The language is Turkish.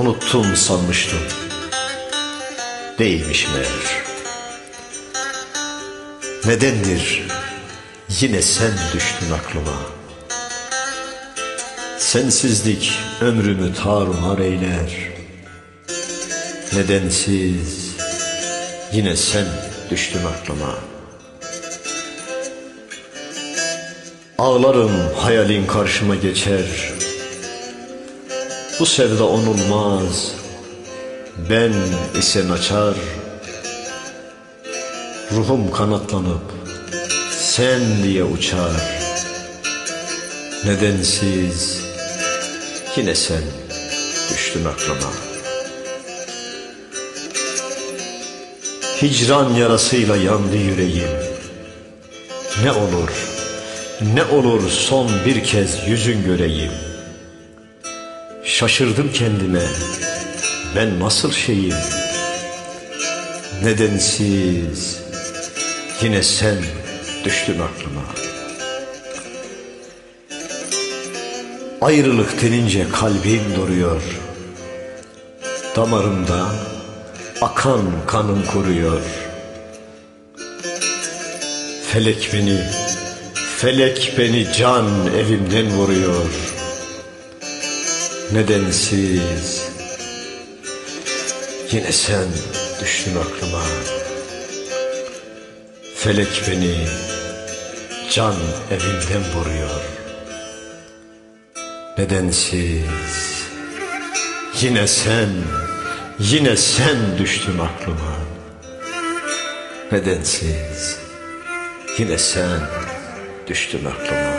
Unuttum sanmıştım. Değilmiş meğer. Nedendir yine sen düştün aklıma. Sensizlik ömrümü tarumar eyler. Nedensiz yine sen düştün aklıma. Ağlarım hayalin karşıma geçer. Bu sevda onulmaz. Ben ise açar. Ruhum kanatlanıp sen diye uçar. Nedensiz yine sen düştün aklıma. Hicran yarasıyla yandı yüreğim. Ne olur, ne olur son bir kez yüzün göreyim. Şaşırdım kendime, ben nasıl şeyim? Nedensiz, yine sen düştün aklıma. Ayrılık denince kalbim duruyor. Damarımda akan kanım kuruyor. Felek beni, felek beni can evimden vuruyor. Nedensiz, yine sen düştün aklıma. Felek beni can evimden vuruyor. Nedensiz, yine sen, yine sen düştün aklıma. Nedensiz, yine sen düştün aklıma.